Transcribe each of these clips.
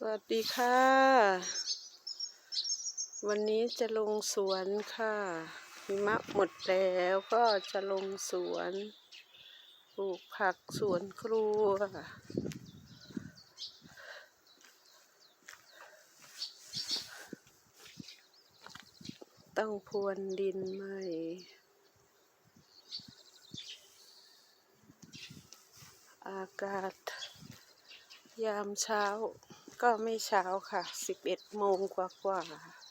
สวัสดีค่ะ วันนี้จะลงสวนค่ะหิมะหมดแล้วก็จะลงสวนปลูกผักสวนครัว ต้องพรวนดินใหม่อากาศ ยามเช้า ก็ไม่เช้าค่ะ สิบเอ็ดโมงกว่ากว่าๆ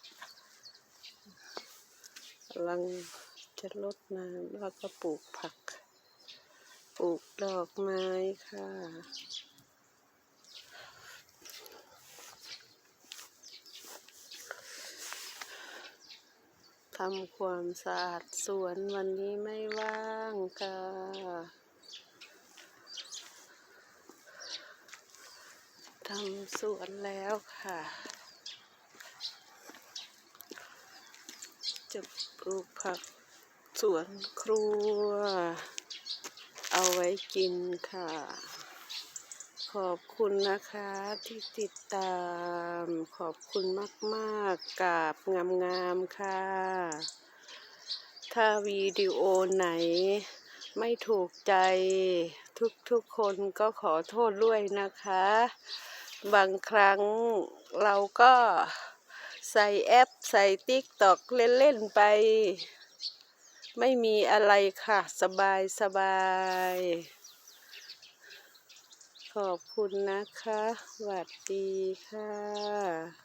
กำลังจะลดน้ำแล้วก็ปลูกผัก ปลูกดอกไม้ค่ะ ทำความสะอาดสวนวันนี้ไม่ว่างค่ะ ทำสวนแล้วค่ะ จะปลูกผักสวนครัว เอาไว้กินค่ะ ขอบคุณนะคะที่ติดตาม ขอบคุณมากๆกราบงามๆค่ะ ถ้าวิดีโอไหน ไม่ถูกใจทุกๆคนก็ขอโทษด้วยนะคะ บางครั้งเราก็ใส่แอปใส่ติ๊กตอกเล่น ๆ ไป ไม่มีอะไรค่ะ สบายสบาย ขอบคุณนะคะสวัสดีค่ะ